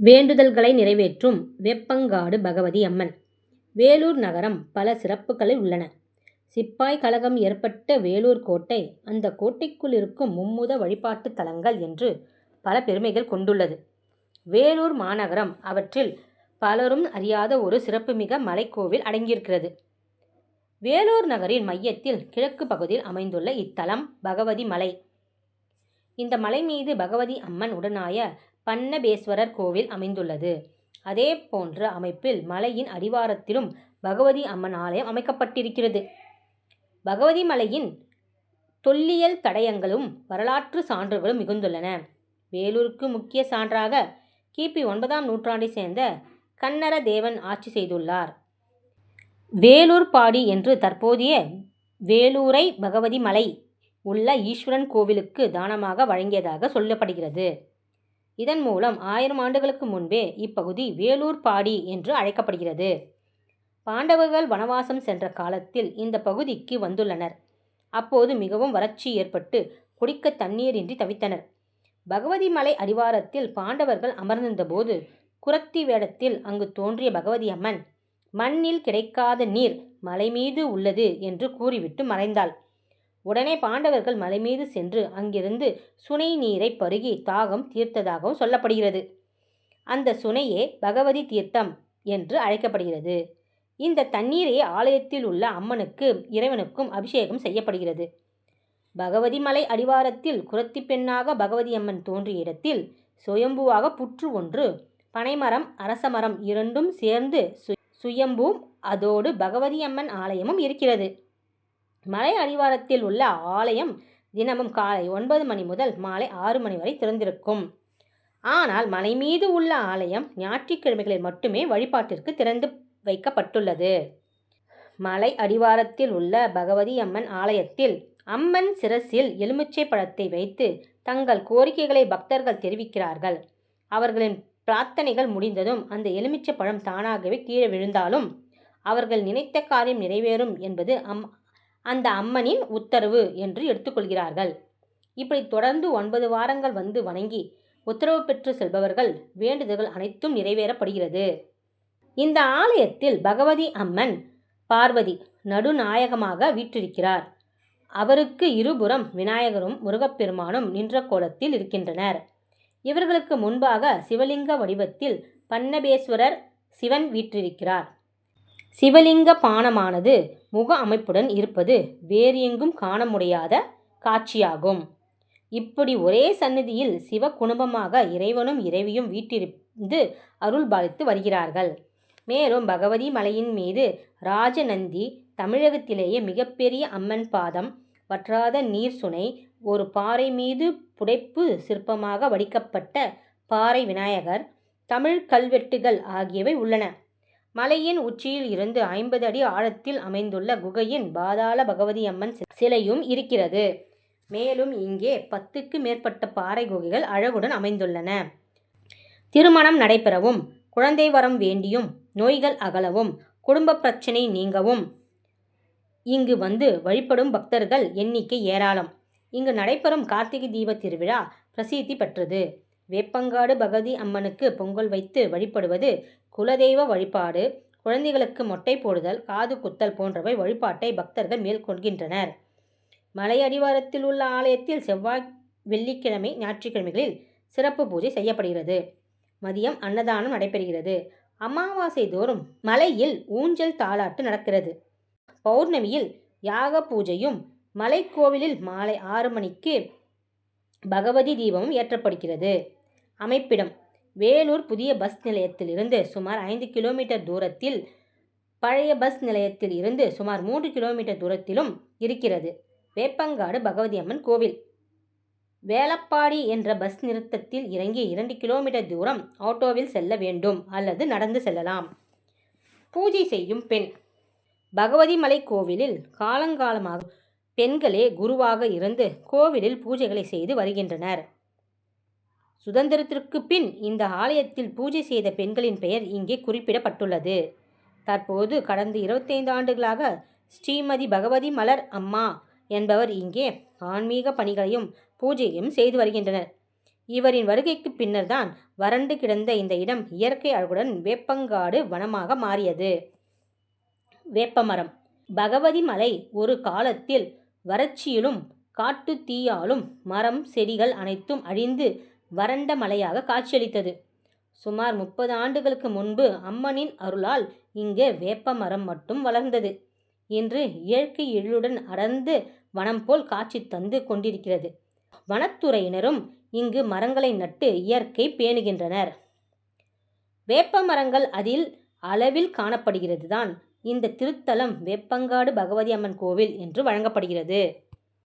வேண்டுதல்களை நிறைவேற்றும் வேப்பங்காடு பகவதி அம்மன் வேலூர் நகரம் பல சிறப்புகளில் உள்ளன. சிப்பாய் கழகம் ஏற்பட்ட வேலூர் கோட்டை அந்த கோட்டைக்குள் இருக்கும் மும்முத வழிபாட்டு தலங்கள் என்று பல பெருமைகள் கொண்டுள்ளது. வேலூர் மாநகரம் அவற்றில் பலரும் அறியாத ஒரு சிறப்புமிக மலைக்கோவில் அடங்கியிருக்கிறது. வேலூர் நகரின் மையத்தில் கிழக்கு பகுதியில் அமைந்துள்ள இத்தலம் பகவதி மலை. இந்த மலை மீது பகவதி அம்மன் உடனாய பன்னபேஸ்வரர் கோவில் அமைந்துள்ளது. அதே போன்ற அமைப்பில் மலையின் அடிவாரத்திலும் பகவதி அம்மன் ஆலயம் அமைக்கப்பட்டிருக்கிறது. பகவதி மலையின் தொல்லியல் தடயங்களும் வரலாற்று சான்றுகளும் மிகுந்துள்ளன. வேலூருக்கு முக்கிய சான்றாக கிபி ஒன்பதாம் நூற்றாண்டைச் சேர்ந்த கன்னர தேவன் ஆட்சி செய்துள்ளார். வேலூர் பாடி என்று தற்போதைய வேலூரை பகவதி மலை உள்ள ஈஸ்வரன் கோவிலுக்கு தானமாக வழங்கியதாக சொல்லப்படுகிறது. இதன் மூலம் ஆயிரம் ஆண்டுகளுக்கு முன்பே இப்பகுதி வேலூர் பாடி என்று அழைக்கப்படுகிறது. பாண்டவர்கள் வனவாசம் சென்ற காலத்தில் இந்த பகுதிக்கு வந்துள்ளனர். அப்போது மிகவும் வறட்சி ஏற்பட்டு குடிக்க தண்ணீரின்றி தவித்தனர். பகவதி மலை அடிவாரத்தில் பாண்டவர்கள் அமர்ந்திருந்தபோது குரத்தி வேடத்தில் அங்கு தோன்றிய பகவதி அம்மன் மண்ணில் கிடைக்காத நீர் மலை மீது உள்ளது என்று கூறிவிட்டு மறைந்தாள். உடனே பாண்டவர்கள் மலை மீது சென்று அங்கிருந்து சுனை நீரை பருகி தாகம் தீர்த்ததாகவும் சொல்லப்படுகிறது. அந்த சுனையே பகவதி தீர்த்தம் என்று அழைக்கப்படுகிறது. இந்த தண்ணீரே ஆலயத்தில் உள்ள அம்மனுக்கு இறைவனுக்கும் அபிஷேகம் செய்யப்படுகிறது. பகவதி மலை அடிவாரத்தில் குரத்தி பெண்ணாக பகவதி அம்மன் தோன்றிய இடத்தில் சுயம்புவாக புற்று ஒன்று பனைமரம் அரசமரம் இரண்டும் சேர்ந்து சுயம்பும் அதோடு பகவதி அம்மன் ஆலயமும் இருக்கிறது. மலை அடிவாரத்தில் உள்ள ஆலயம் தினமும் காலை ஒன்பது மணி முதல் மாலை ஆறு மணி வரை திறந்திருக்கும். ஆனால் மலை மீது உள்ள ஆலயம் ஞாயிற்றுக்கிழமைகளில் மட்டுமே வழிபாட்டிற்கு திறந்து வைக்கப்பட்டுள்ளது. மலை அடிவாரத்தில் உள்ள பகவதி அம்மன் ஆலயத்தில் அம்மன் சிரசில் எலுமிச்சை பழத்தை வைத்து தங்கள் கோரிக்கைகளை பக்தர்கள் தெரிவிக்கிறார்கள். அவர்களின் பிரார்த்தனைகள் முடிந்ததும் அந்த எலுமிச்சை பழம் தானாகவே கீழே விழுந்தாலும் அவர்கள் நினைத்த காரியம் நிறைவேறும் என்பது அம் அந்த அம்மனின் உத்தரவு என்று எடுத்துக்கொள்கிறார்கள். இப்படி தொடர்ந்து ஒன்பது வாரங்கள் வந்து வணங்கி உத்தரவு பெற்று செல்பவர்கள் வேண்டுதல்கள் அனைத்தும் நிறைவேறப்படுகிறது. இந்த ஆலயத்தில் பகவதி அம்மன் பார்வதி நடுநாயகமாக வீற்றிருக்கிறார். அவருக்கு இருபுறம் விநாயகரும் முருகப்பெருமானும் நின்ற கோலத்தில் இருக்கின்றனர். இவர்களுக்கு முன்பாக சிவலிங்க வடிவத்தில் பன்னபேஸ்வரர் சிவன் வீற்றிருக்கிறார். சிவலிங்க பானமானது முக அமைப்புடன் இருப்பது வேறு எங்கும் காண முடியாத காட்சியாகும். இப்படி ஒரே சந்நிதியில் சிவ குடும்பமாக இறைவனும் இறைவியும் வீட்டிருந்து அருள் பாலித்து வருகிறார்கள். மேலும் பகவதி மலையின் மீது ராஜநந்தி தமிழகத்திலேயே மிகப்பெரிய அம்மன் பாதம் வற்றாத நீர் சுனை ஒரு பாறை மீது புடைப்பு சிற்பமாக வடிக்கப்பட்ட பாறை விநாயகர் தமிழ் கல்வெட்டுகள் ஆகியவை உள்ளன. மலையின் உச்சியில் இருந்து ஐம்பது அடி ஆழத்தில் அமைந்துள்ள குகையின் பாதாள பகவதி அம்மன் சிலையும் இருக்கிறது. மேலும் இங்கே பத்துக்கு மேற்பட்ட பாறை குகைகள் அழகுடன் அமைந்துள்ளன. திருமணம் நடைபெறவும் குழந்தை வரம் வேண்டியும் நோய்கள் அகலவும் குடும்ப பிரச்சினை நீங்கவும் இங்கு வந்து வழிபடும் பக்தர்கள் எண்ணிக்கை ஏராளம். இங்கு நடைபெறும் கார்த்திகை தீப திருவிழா பிரசித்தி பெற்றது. வேப்பங்காடு பகவதி அம்மனுக்கு பொங்கல் வைத்து வழிபடுவது குலதெய்வ வழிபாடு குழந்தைகளுக்கு மொட்டை போடுதல் காது குத்தல் போன்றவை வழிபாட்டை பக்தர்கள் மேற்கொள்கின்றனர். மலை அடிவாரத்தில் உள்ள ஆலயத்தில் செவ்வாய் வெள்ளிக்கிழமை ஞாயிற்றுக்கிழமைகளில் சிறப்பு பூஜை செய்யப்படுகிறது. மதியம் அன்னதானம் நடைபெறுகிறது. அமாவாசை தோறும் மலையில் ஊஞ்சல் தாலாட்டு நடக்கிறது. பௌர்ணமியில் யாக பூஜையும் மலைக்கோவிலில் மாலை ஆறு மணிக்கு பகவதி தீபமும் ஏற்றப்படுகிறது. அமைப்பிடம் வேலூர் புதிய பஸ் நிலையத்தில் இருந்து சுமார் ஐந்து கிலோமீட்டர் தூரத்தில் பழைய பஸ் நிலையத்தில் இருந்து சுமார் மூன்று கிலோமீட்டர் தூரத்திலும் இருக்கிறது. வேப்பங்காடு பகவதி அம்மன் கோவில் வேலப்பாடி என்ற பஸ் நிறுத்தத்தில் இறங்கி இரண்டு கிலோமீட்டர் தூரம் ஆட்டோவில் செல்ல வேண்டும் அல்லது நடந்து செல்லலாம். பூஜை செய்யும் பெண் பகவதி மலை கோவிலில் காலங்காலமாக பெண்களே குருவாக இருந்து கோவிலில் பூஜைகளை செய்து வருகின்றனர். சுதந்திரத்திற்கு பின் இந்த ஆலயத்தில் பூஜை செய்த பெண்களின் பெயர் இங்கே குறிப்பிடப்பட்டுள்ளது. தற்போது கடந்த இருபத்தைந்து ஆண்டுகளாக ஸ்ரீமதி பகவதி மலர் அம்மா என்பவர் இங்கே ஆன்மீக பணிகளையும் பூஜையும் செய்து வருகின்றனர். இவரின் வருகைக்கு பின்னர்தான் வறண்டு கிடந்த இந்த இடம் இயற்கை அழகுடன் வேப்பங்காடு வனமாக மாறியது வேப்பமரம் பகவதி மலை ஒரு காலத்தில் வறட்சியிலும் காட்டுத் தீயாலும் மரம் செடிகள் அனைத்தும் அழிந்து வறண்ட மலையாக காட்சியளித்தது. சுமார் முப்பது ஆண்டுகளுக்கு முன்பு அம்மனின் அருளால் இங்கு வேப்பமரம் மட்டும் வளர்ந்தது. இன்று இயற்கை எழிலுடன் அடர்ந்து வனம் போல் காட்சி தந்து கொண்டிருக்கிறது. வனத்துறையினரும் இங்கு மரங்களை நட்டு இயற்கை பேணுகின்றனர். வேப்ப மரங்கள் அதில் அளவில் காணப்படுகிறது தான் இந்த திருத்தலம் வேப்பங்காடு பகவதி அம்மன் கோவில் என்று வழங்கப்படுகிறது.